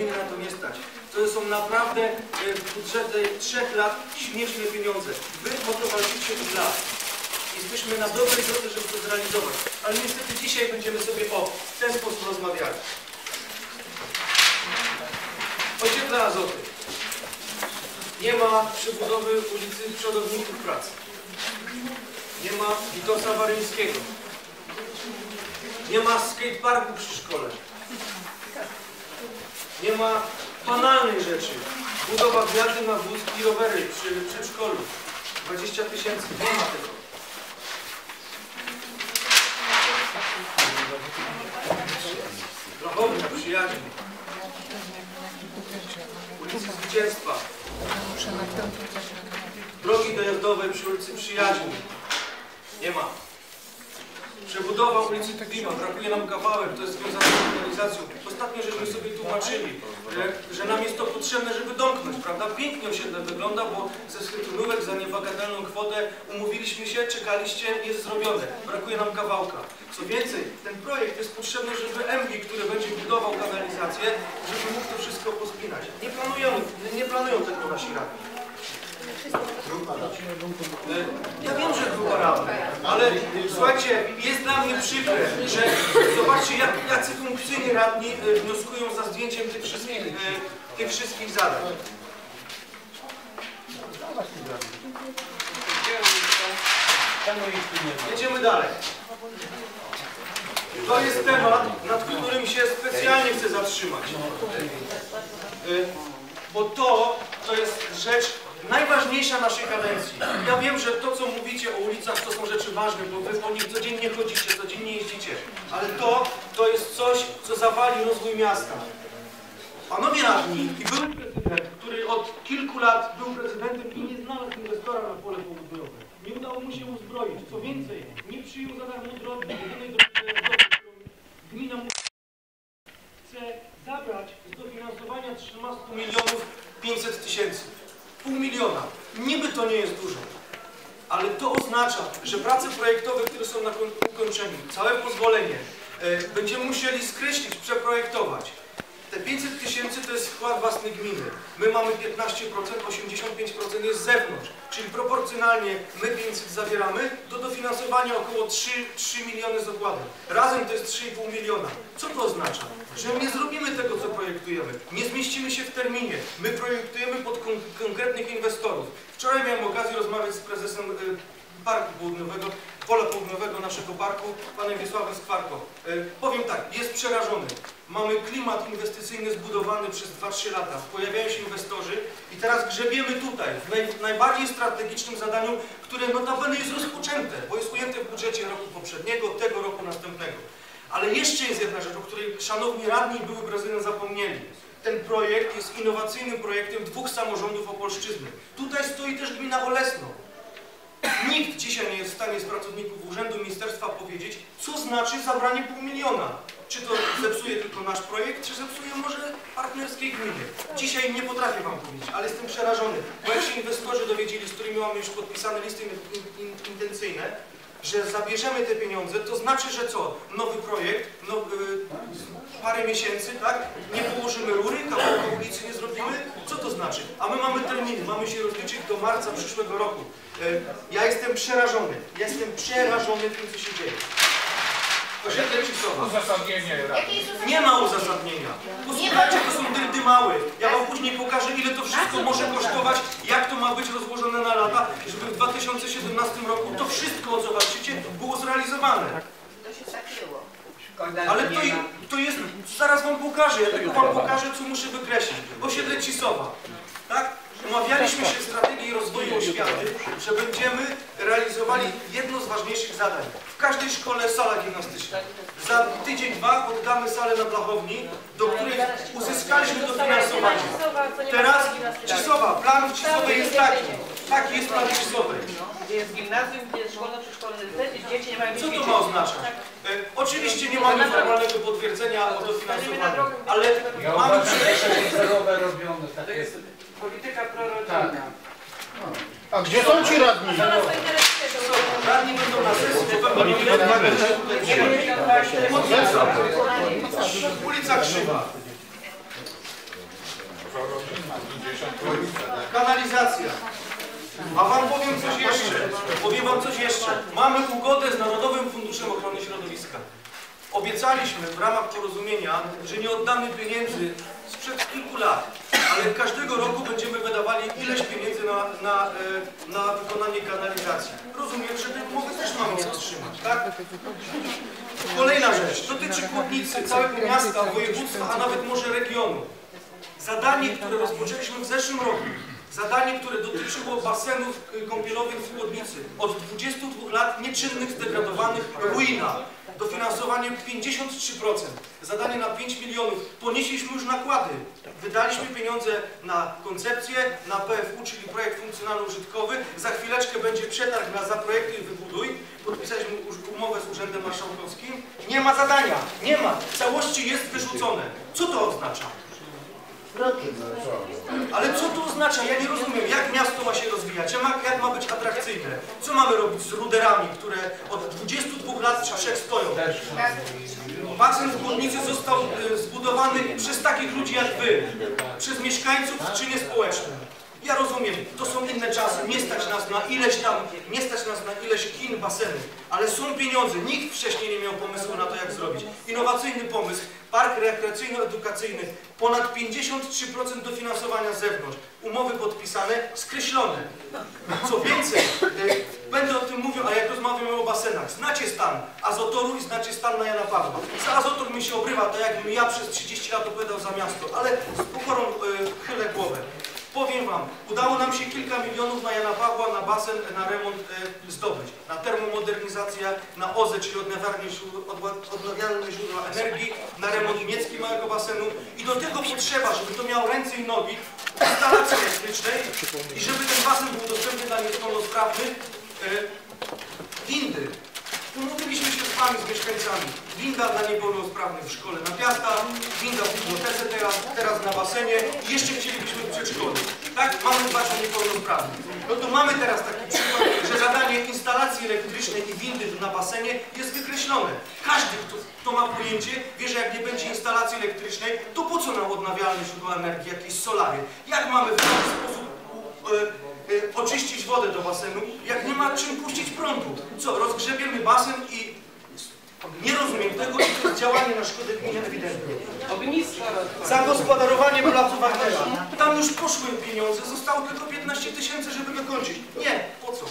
gminy na to nie stać. To są naprawdę e, w budżecie trzech lat śmieszne pieniądze. Wy o to walczycie od lat. Jesteśmy na dobrej drodze, żeby to zrealizować. Ale niestety dzisiaj będziemy sobie o w ten sposób rozmawiali. Ociepla azoty. Nie ma przebudowy ulicy Przodowników Pracy. Nie ma Witosa Waryńskiego. Nie ma skateparku przy szkole. Nie ma banalnej rzeczy. Budowa gwiazdy na wózki i rowery przy przedszkolu. 20 tysięcy. Nie ma tego. Blachownia, przyjaźń. Ulicy Zwycięstwa. Drogi dojazdowe przy ulicy Przyjaźni. Nie ma. Przebudowa ulicy Klima, brakuje nam kawałek, to jest związane z organizacją. Ostatnio żeśmy sobie tłumaczyli, że, że nam jest to potrzebne, żeby domknąć, prawda? Pięknie osiedle wygląda, bo ze schetynówek za niebagatelną kwotę umówiliśmy się, czekaliście, jest zrobione. Brakuje nam kawałka. Co więcej, ten projekt jest potrzebny, żeby MG, który będzie budował kanalizację, żeby mógł to wszystko pospinać. Nie planujemy, nie planują tego nasi radni. Ja wiem, że grupa radna, ale słuchajcie, jest dla mnie przykre, że zobaczcie, jak, jacy funkcyjni radni e, wnioskują za zdjęciem tych wszystkich, e, tych wszystkich zadań. Jedziemy dalej. To jest temat, nad którym się specjalnie chcę zatrzymać. Y, Bo to, to jest rzecz najważniejsza naszej kadencji. Ja wiem, że to, co mówicie o ulicach, to są rzeczy ważne, bo wy po nich codziennie chodzicie, codziennie jeździcie. Ale to, to jest coś, co zawali rozwój miasta. Panowie radni i były prezydent, który od kilku lat był prezydentem i nie znalazł inwestora na pole południowe. Nie udało mu się uzbroić. Co więcej, nie przyjął za darmo drogi, jedynej drogi gmina mu chce zabrać z dofinansowania 13 milionów 500 tysięcy. Pół miliona. Niby to nie jest dużo. Ale to oznacza, że prace projektowe, które są na koń- ukończeniu, całe pozwolenie, e, będziemy musieli skreślić, przeprojektować. Te 500 tysięcy to jest wkład własny gminy. My mamy 15%, 85% jest z zewnątrz. Czyli proporcjonalnie my 500 zabieramy, do dofinansowania około 3, 3 miliony z okładem. Razem to jest 3,5 miliona. Co to oznacza? Że nie zrobimy tego, co projektujemy. Nie zmieścimy się w terminie. My projektujemy pod kon konkretnych inwestorów. Wczoraj miałem okazję rozmawiać z prezesem y, Parku Południowego, Pola Południowego naszego parku, panem Wiesławem Skwarko. Y, powiem tak, jest przerażony. Mamy klimat inwestycyjny zbudowany przez 2-3 lata. Pojawiają się inwestorzy i teraz grzebiemy tutaj, w naj, najbardziej strategicznym zadaniu, które notabene jest rozpoczęte, bo jest ujęte w budżecie roku poprzedniego, tego roku następnego. Ale jeszcze jest jedna rzecz, o której szanowni radni były prezydent zapomnieli. Ten projekt jest innowacyjnym projektem dwóch samorządów Opolszczyzny. Tutaj stoi też gmina Olesno. Nikt dzisiaj nie jest w stanie z pracowników Urzędu Ministerstwa powiedzieć, co znaczy zabranie pół miliona. Czy to zepsuje tylko nasz projekt, czy zepsuje może partnerskiej gminy. Dzisiaj nie potrafię Wam powiedzieć, ale jestem przerażony, bo jak się inwestorzy dowiedzieli, z którymi mamy już podpisane listy in- in- in- intencyjne, że zabierzemy te pieniądze, to znaczy, że co? Nowy projekt, no, y, parę miesięcy, tak? Nie położymy rury, kawałka ulicy nie zrobimy. Co to znaczy? A my mamy terminy, mamy się rozliczyć do marca przyszłego roku. Y, ja jestem przerażony, ja jestem przerażony tym, co się dzieje. Osiedle Cisowa. Uzasadnienie Nie ma uzasadnienia. Posłuchajcie, to są dyrdy małe. Ja wam później pokażę, ile to wszystko może kosztować, jak to ma być rozłożone na lata, żeby w 2017 roku to wszystko, o co walczycie, było zrealizowane. To się zakryło. Ale to, to jest, zaraz wam pokażę, ja tylko wam pokażę, co muszę wykreślić. Osiedle Cisowa, tak? Umawialiśmy się w strategii rozwoju oświaty, że będziemy realizowali jedno z ważniejszych zadań. W każdej szkole sala gimnastyczna. Za tydzień, dwa oddamy salę na Blachowni, do której uzyskaliśmy dofinansowanie. Teraz Cisowa, plan w Cisowej jest taki. Taki jest plan w Cisowej. Jest gimnazjum, jest szkolno przedszkolne, dzieci nie mają Co to ma oznaczać? E, oczywiście nie mamy formalnego potwierdzenia o dofinansowaniu, ale Ja mamy uważam, że takie zerowe robione, takie... jest polityka Tak. prorodzinna. A gdzie są ci radni? Radni będą na sesji. Ulica Krzywa. Kanalizacja. A wam powiem coś jeszcze. Powiem wam coś jeszcze. Mamy ugodę z Narodowym Funduszem Ochrony Środowiska. Obiecaliśmy w ramach porozumienia, że nie oddamy pieniędzy sprzed kilku lat, ale każdego roku będziemy wydawali ileś pieniędzy na, na, e, na wykonanie kanalizacji. Rozumiem, że tej umowy też mamy nie dotrzymać, tak? Kolejna rzecz. Dotyczy Kłodnicy, całego miasta, województwa, a nawet może regionu. Zadanie, które rozpoczęliśmy w zeszłym roku, zadanie, które dotyczyło basenów kąpielowych w Chłodnicy, od 22 lat nieczynnych, zdegradowanych, ruina, dofinansowanie 53%, zadanie na 5 milionów, ponieśliśmy już nakłady, wydaliśmy pieniądze na koncepcję, na PFU, czyli projekt funkcjonalno-użytkowy, za chwileczkę będzie przetarg na zaprojektuj i wybuduj, podpisaliśmy umowę z Urzędem Marszałkowskim, nie ma zadania, nie ma, w całości jest wyrzucone. Co to oznacza? Ale co to oznacza? Ja nie rozumiem, jak miasto ma się rozwijać, jak ma, być atrakcyjne. Co mamy robić z ruderami, które od 22 lat czy trzech stoją? Basen w Chłodnicy został y, zbudowany przez takich ludzi jak wy, przez mieszkańców w czynie społecznym. Ja rozumiem, to są inne czasy, nie stać nas na ileś tam, nie stać nas na ileś kin, basenów, ale są pieniądze, nikt wcześniej nie miał pomysłu na to, jak zrobić. Innowacyjny pomysł, park rekreacyjno-edukacyjny, ponad 53% dofinansowania z zewnątrz, umowy podpisane, skreślone. Co więcej, y, będę o tym mówił, a jak rozmawiamy o basenach, znacie stan Azotoru i znacie stan na Jana Pawła. Za Azotor mi się obrywa, tak jakbym ja przez 30 lat opowiadał za miasto, ale z pokorą y, chylę głowę. Powiem Wam, udało nam się kilka milionów na Jana Pawła, na basen, na remont e, zdobyć. Na termomodernizację, na OZE, czyli odnawialne źródła, odnawialne źródła energii, na remont niemiecki małego basenu. I do tego potrzeba, żeby to miało ręce i nogi, instalacji elektrycznej i żeby ten basen był dostępny dla niepełnosprawnych. E, windy. Umówiliśmy się z mieszkańcami. Winda dla niepełnosprawnych w szkole na Piasta, winda w bibliotece teraz, teraz na basenie i jeszcze chcielibyśmy w przedszkolu. Tak? Mamy dbać o niepełnosprawnych. No to mamy teraz taki przykład, że zadanie instalacji elektrycznej i windy na basenie jest wykreślone. Każdy, kto, kto ma pojęcie, wie, że jak nie będzie instalacji elektrycznej, to po co nam odnawialne źródła energii, jakieś solary? Jak mamy w taki sposób e, e, oczyścić wodę do basenu, jak nie ma czym puścić prądu. Co, rozgrzebiemy basen i nie rozumiem tego i to jest działanie na szkodę gminy ewidentnie. Zagospodarowanie placu Wagnera. Tam już poszły pieniądze, zostało tylko 15 tysięcy, żeby dokończyć. Nie, po co?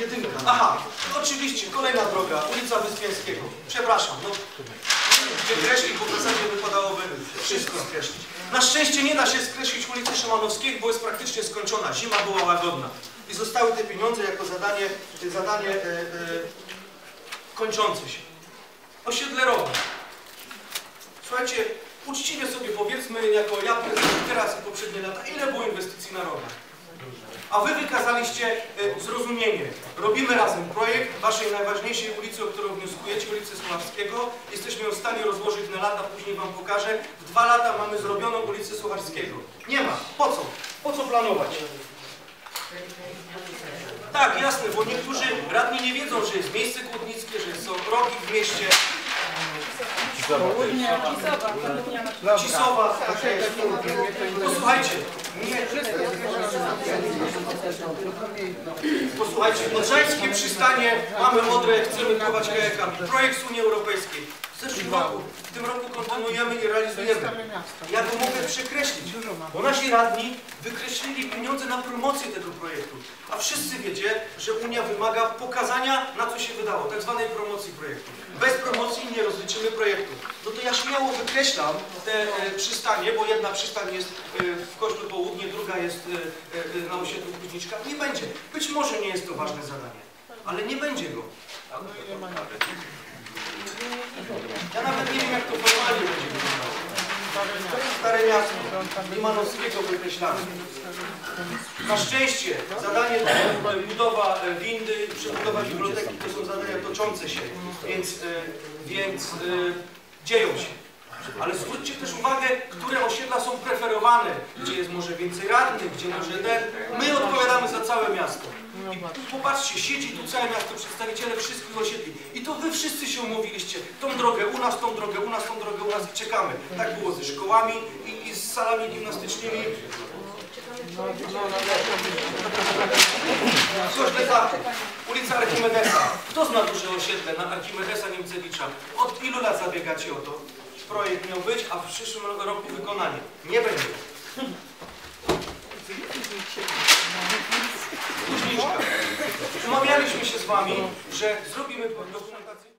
Jedynka. Aha, oczywiście, kolejna droga, ulica Wyspiańskiego. Przepraszam, no wykreślić, bo w zasadzie wypadałoby wszystko skreślić. Na szczęście nie da się skreślić ulicy Szymanowskiego, bo jest praktycznie skończona. Zima była łagodna. I zostały te pieniądze jako zadanie, zadanie e, e, kończące się. Osiedle Roga. Słuchajcie, uczciwie sobie powiedzmy, jako ja teraz i poprzednie lata, ile było inwestycji na rogach? A wy wykazaliście e, zrozumienie. Robimy razem projekt waszej najważniejszej ulicy, o którą wnioskujecie, ulicy Słowackiego. Jesteśmy ją w stanie rozłożyć na lata, później wam pokażę. W dwa lata mamy zrobioną ulicę Słowackiego. Nie ma. Po co? Po co planować? Tak, jasne, bo niektórzy radni nie wiedzą, że jest miejsce kłodnickie, że są rogi w mieście. Cisowa, jest. Posłuchajcie, Posłuchajcie, Odrzańskie przystanie, mamy Odrę, chcemy budować kajakami. Projekt z Unii Europejskiej. W zeszłym roku, w tym roku kontynuujemy i realizujemy. Ja to mogę przekreślić, bo nasi radni wykreślili pieniądze na promocję tego projektu. A wszyscy wiecie, że Unia wymaga pokazania, na co się wydało, tak zwanej promocji projektu. Bez promocji nie rozliczymy projektu. No to ja śmiało wykreślam te e, przystanie, bo jedna przystań jest e, w Koślu Południe, druga jest e, e, na osiedlu Kuźniczka. Nie będzie. Być może nie jest to ważne zadanie, ale nie będzie go. Ja nawet nie wiem, jak to formalnie będzie Stare Miasto, Limanowskiego wykreślamy. Na szczęście zadanie budowa e, windy, przebudowa biblioteki to są zadania toczące się, więc, e, więc e, dzieją się. Ale zwróćcie też uwagę, które osiedla są preferowane, gdzie jest może więcej radnych, gdzie może ten. My odpowiadamy za całe miasto. I tu popatrzcie, siedzi tu całe miasto, przedstawiciele wszystkich osiedli. I to wy wszyscy się umówiliście. Tą drogę u nas, tą drogę u nas, tą drogę u nas i czekamy. Tak było ze szkołami i, i z salami gimnastycznymi. Koźleta, ulica Archimedesa. Kto zna duże osiedle na Archimedesa Niemcewicza? Od ilu lat zabiegacie o to? Projekt miał być, a w przyszłym roku wykonanie. Nie będzie. Umawialiśmy się z wami, że zrobimy dokumentację.